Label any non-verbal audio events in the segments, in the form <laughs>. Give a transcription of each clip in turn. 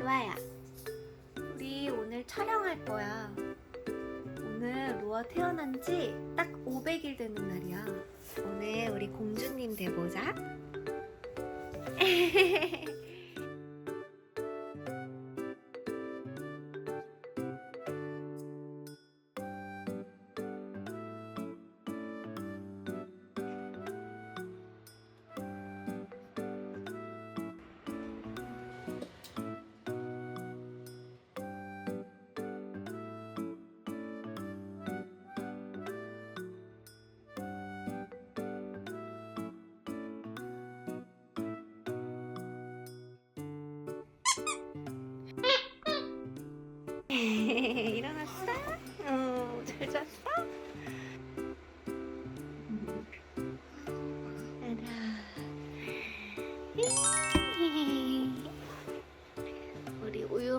루아야, 우리 오늘 촬영할 거야. 오늘 루아 태어난 지 딱 500일 되는 날이야. 오늘 우리 공주님 돼보자. <laughs>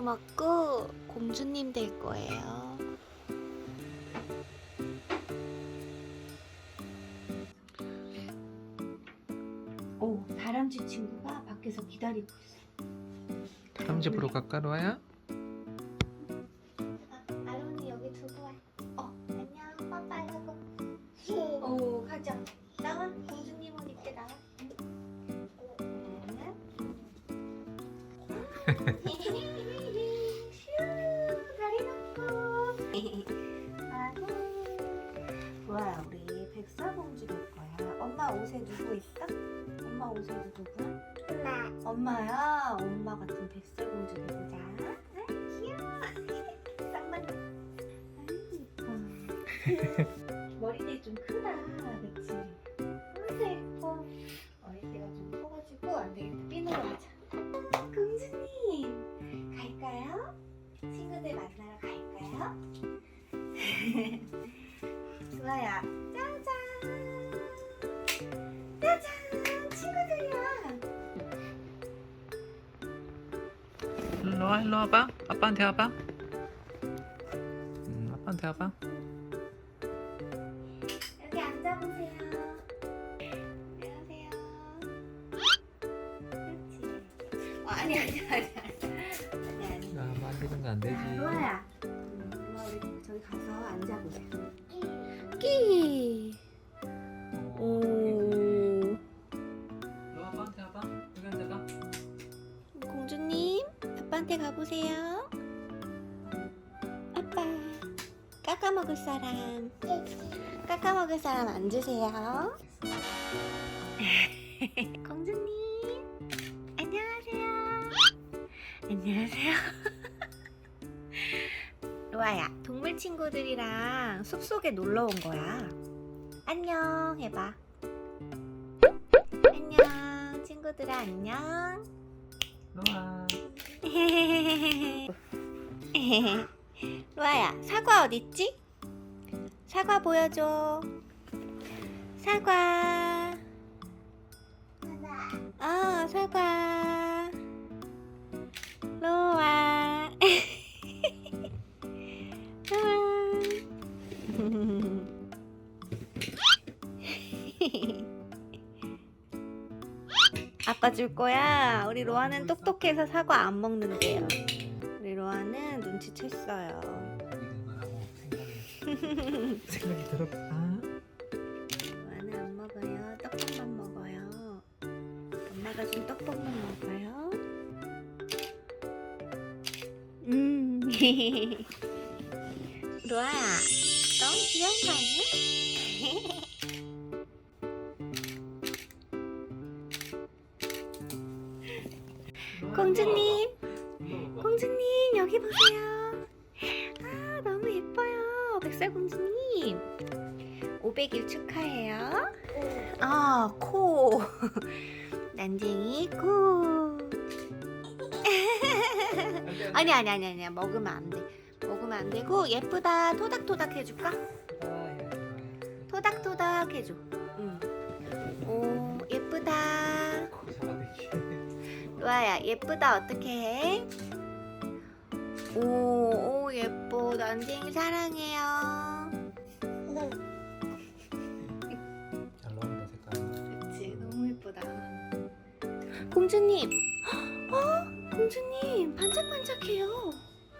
먹고 공주님 될 거예요. 오, 다람쥐 친구가 밖에서 기다리고 있어. 다람쥐 보러 갈까 로아야? 아, 아론이 여기 두고 와. 어, 안녕, 빠빠이하고. 오, 가자. 나와, 엄마. 엄마야. 엄마 같은 백설공주 되보자. 아, 귀여워. 쌍만. 아이고 예뻐. 머리띠 좀 크다, 그치? 아이고 예뻐. 머리띠가 좀 커가지고 안 되겠다. 하자. 아, 공주님, 갈까요? 친구들 만나러 갈까요? <laughs> 좋아요. 짜잔. 짜잔, 일로 와 일로 와봐 아빠한테 와봐 음, 아빠한테 와봐 여기 앉아보세요. 안녕하세요. 그렇지. 어, 아니 아니 아니 아니 아니 아니. 아 만지는 거 안 되지 로아야. 음, 로아 우리 저기 가서 앉아보자. 끼. 가보세요. 아빠, 깎아 먹을 사람. 깎아 먹을 사람 앉으세요. <laughs> 공주님, 안녕하세요. 안녕하세요. <laughs> 로아야, 동물 친구들이랑 숲속에 놀러 온 거야. 안녕 해봐. 안녕, 친구들아 안녕. 로아 <laughs> 로아야, 사과 어딨지? 사과 보여줘. 사과. 어, 사과. 아빠 줄 거야. 우리 로아는 똑똑해서 사과 안 먹는데요. 우리 로아는 눈치챘어요. <laughs> 생각이 들었다 로아는 안 먹어요. 떡밥만 먹어요. 엄마가 준 떡밥만 먹어요. 음. <laughs> 로아야, 너무 귀여운 거 아니야? 공주님, 공주님 여기 보세요. 아 너무 예뻐요, 백설 공주님. 500일 축하해요. 아 코, <laughs> 난쟁이 코. <laughs> 아니 아니 아니 아니 먹으면 안 돼. 먹으면 안 되고 예쁘다 토닥토닥 해줄까? 토닥토닥 해줘. 응. 오 예쁘다. 로아야 예쁘다 어떻게 해? 오, 오 예뻐 난쟁이 사랑해요 잘 나온다 색깔 그치 너무 예쁘다. 공주님, 어? 공주님 반짝반짝해요.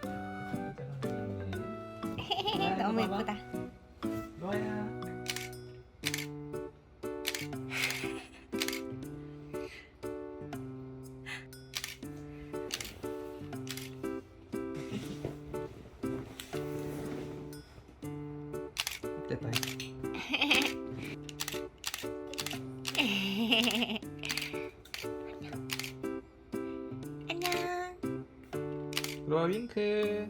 <laughs> 너무 예쁘다. 됐다. 안녕. 로아 윙크.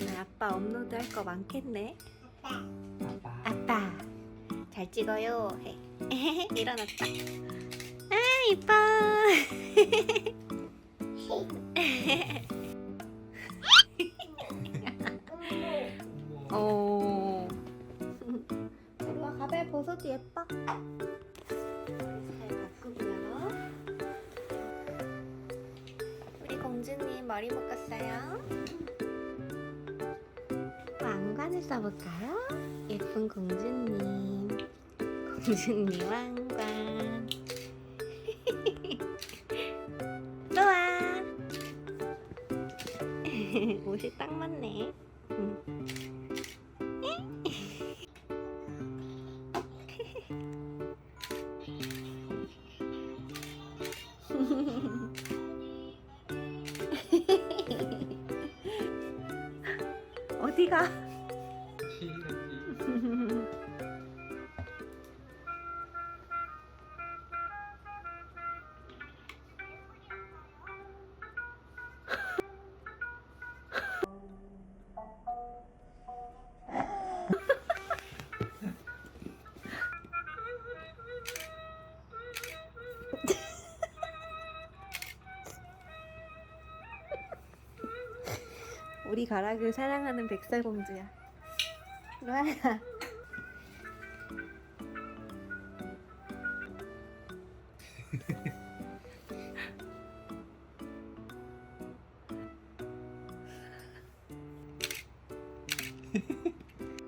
오늘 아빠 업로드 할 거 많겠네. 아빠. 아빠 잘 찍어요. 해. <laughs> 일어났다. 아 이뻐. <laughs> 가발 벗어도 예뻐. 잘 바꾸고요. 우리 공주님 머리 묶었어요. 왕관을 써볼까요? 예쁜 공주님. 공주님 왕관. <laughs> 좋아. <laughs> 옷이 딱 맞네. 응. 우리 가락을 사랑하는 백설공주야. 로아야.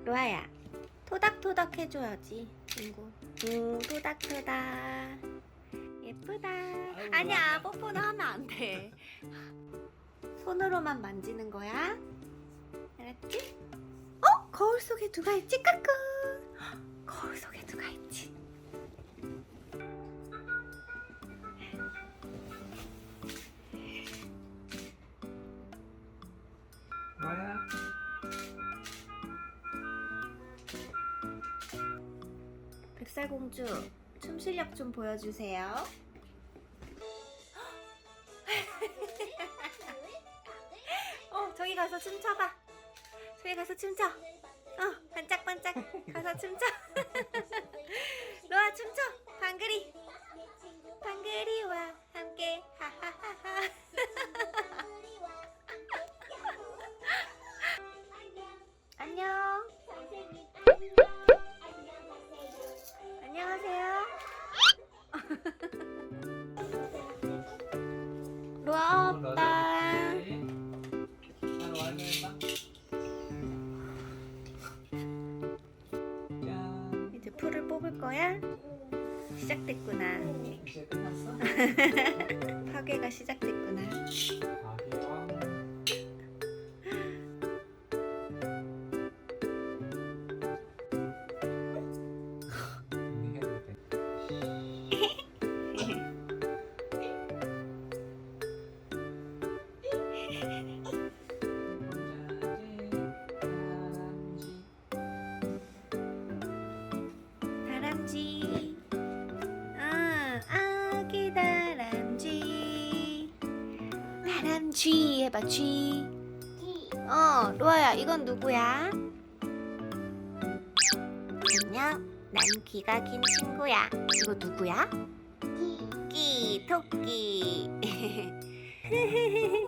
로아야, 토닥토닥 해줘야지, 친구. 오, 토닥토닥. 예쁘다. 아니야, 뽀뽀는 하면 안 돼. 손으로만 만지는 거야. 거울 속에 누가 있지? 까꿍. 거울 속에 누가 있지? 로아야. 백설공주, 춤 실력 좀 보여주세요. 어, 저기 가서 춤춰봐. 저기 가서 춤춰. 어, 반짝반짝 가서 춤춰. <laughs> 로아 춤춰. 방글이. 방글이와 함께 하하하하. <laughs> 안녕. 시작됐구나. <laughs> 파괴가 시작됐구나. <laughs> 해봐, 쥐. 어, 로아야, 이건 누구야? 안녕, 난 귀가 긴 친구야. 이거 누구야? 끼, 토끼. <laughs>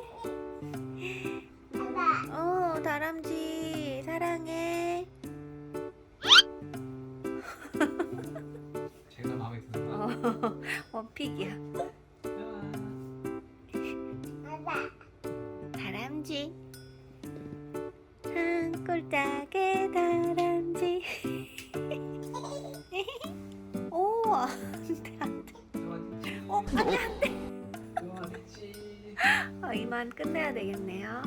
어, 다람쥐, 사랑해. 제가 마음에 드는 거. 어, <laughs> 원픽이야. 다람쥐 한 꼴짝의 다람쥐 무서워. 안돼 안돼. 어 안돼 안돼. 어딨지? 어, 이만 끝내야 되겠네요.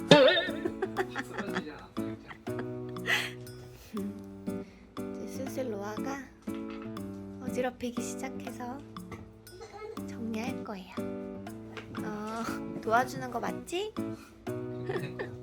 이제 슬슬 로아가 어지럽히기 시작해서 정리할 거예요. 어 도와주는 거 맞지? Thank you.